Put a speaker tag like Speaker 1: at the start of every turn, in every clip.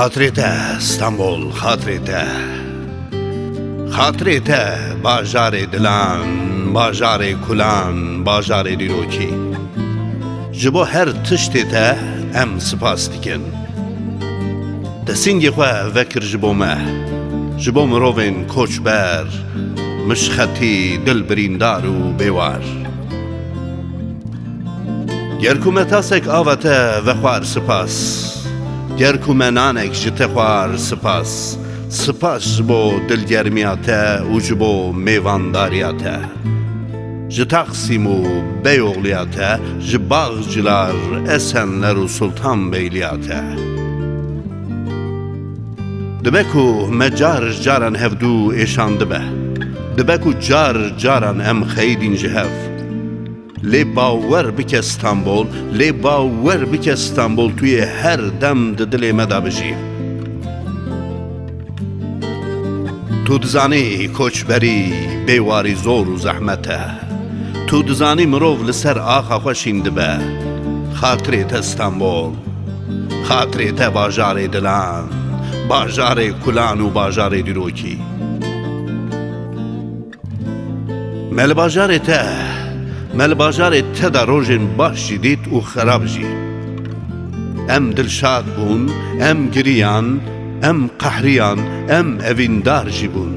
Speaker 1: Hatrete İstanbul hatrete Hatrete bajar dilan bajar kulan bajar diroki Jibo her tiştete em spas dikin Desingê xwe vekir ji bo me ji bo mirovên koçber mişxetî dilbirîndar û bêwar Ger ku me tasek ava te vexwar spas ji te xwar spas Spas ji bo dilgermiya te û ji Taksim û Beyoğluya te ji Bağcılar, Esenler û Sultanbeyliya te Dibe ku me car caran hevdû êşan dibe. Dibe car caran em xeydîn ji hev Lê bawer bike Stanbol, lê bawer bike Stanbol tu yê her dem di dilê me da bijî. Tu dizanî koçberî, bêwarî zor û zehmet e. Tu dizanî mirov li ser axa xwe şîn dibe. Xatirê te Stanbol, xatirê te bajarê dilan, bajarê jî dît û xerab jî. Em dilşad bûn, em giriyan, em qehriyan, em evîndar jî bûn.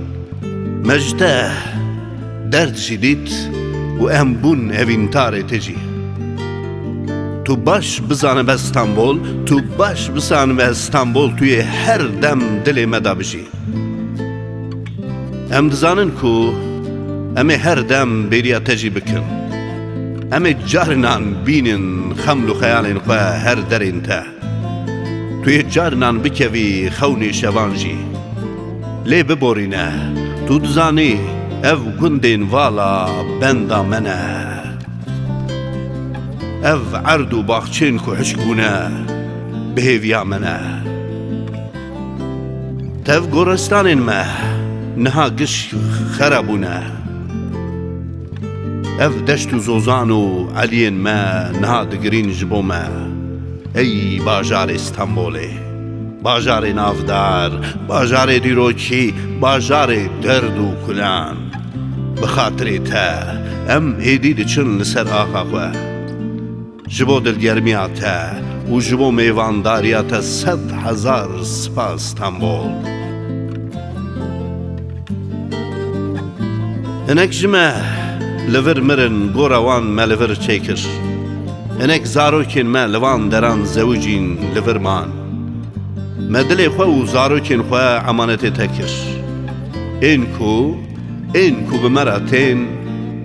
Speaker 1: Me ji te derd jî dît û em bûn evîntarê te jî. Tu baş bizanibe Stanbol, tu baş bizanibe Stanbol tu yê her dem dilê me da bijî. Em dizanin ku em her dem bêriya te jî bikin. Bînin xeml û xeyalên xwe her derên te. Tu yê carinan bikevî xewnê şevan jî. Lê biborîne, tu dizanî ev gundên vala benda me ne. Ev erd û baxçên ku hişk bûne bihêviya me ne. Tev goristanên me niha giş Ev deşt û zozan û eliyên me niha digirîn ji bo me. Ey bajarê Stanbolê, bajarê navdar, bajarê dîrokî, bajarê derd û kulan. Bi xatirê te em êdî diçin li ser axa xwe. Ji bo dilgermiya te û ji bo mêvandariya te sed hezar spas Stanbol. Hinek ji me li vir mirin gora wan me li vir çêkir. Hinek zarokên me li deran zewicîn li man. Me dilê xwe û zarokên xwe emanetê te kir. Ên ku, ên ku bi me re tên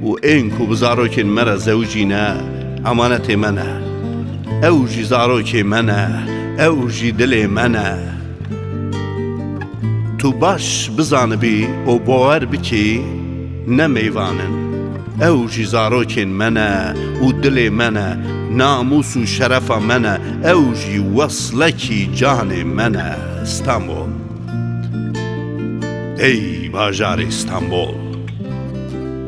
Speaker 1: û ên ku bi zarokên me re zewicîne emanetê me ne. Ew jî zarokê me ne, ew jî dilê me ne. Tu baş bizanibî û bawer bikî ne meyvanin. Ew jî zarokên me ne û dilê me ne, namus û şerefa me ne, ew jî weslekî canê me ne. İstanbul. Ey bajarê İstanbul.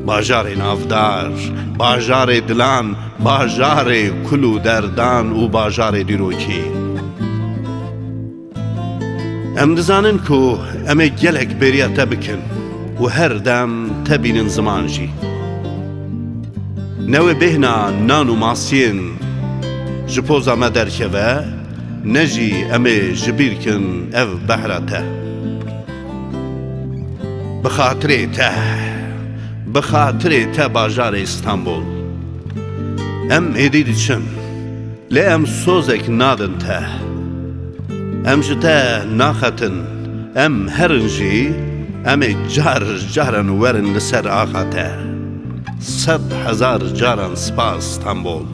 Speaker 1: Bajarê navdar, bajarê dilan, bajarê kul û derdan û bajarê dîrokî. Em dizanin ku em ê gelek bêriya bêhna nan û masiyên ji poza me derkeve, ne jî ev behra te. Bi xatirê te, bi te bajarê İstanbul. Em êdî diçin, lê em sozek nadin te. Em ji te naxetin, em herin jî, em ê car caran ser axa te. Sed hezar caran spas İstanbul.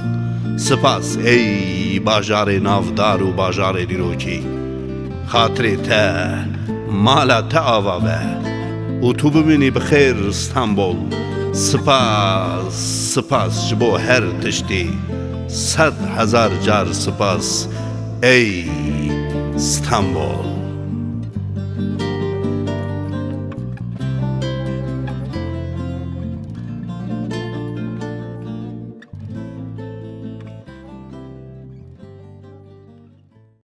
Speaker 1: Spas ey bajarê navdar û bajarê dîrokî. Xatirê te, mala te ava ve. û tu İstanbul. Spas, spas ji bo her tiştî. Sed hezar car spas ey İstanbul.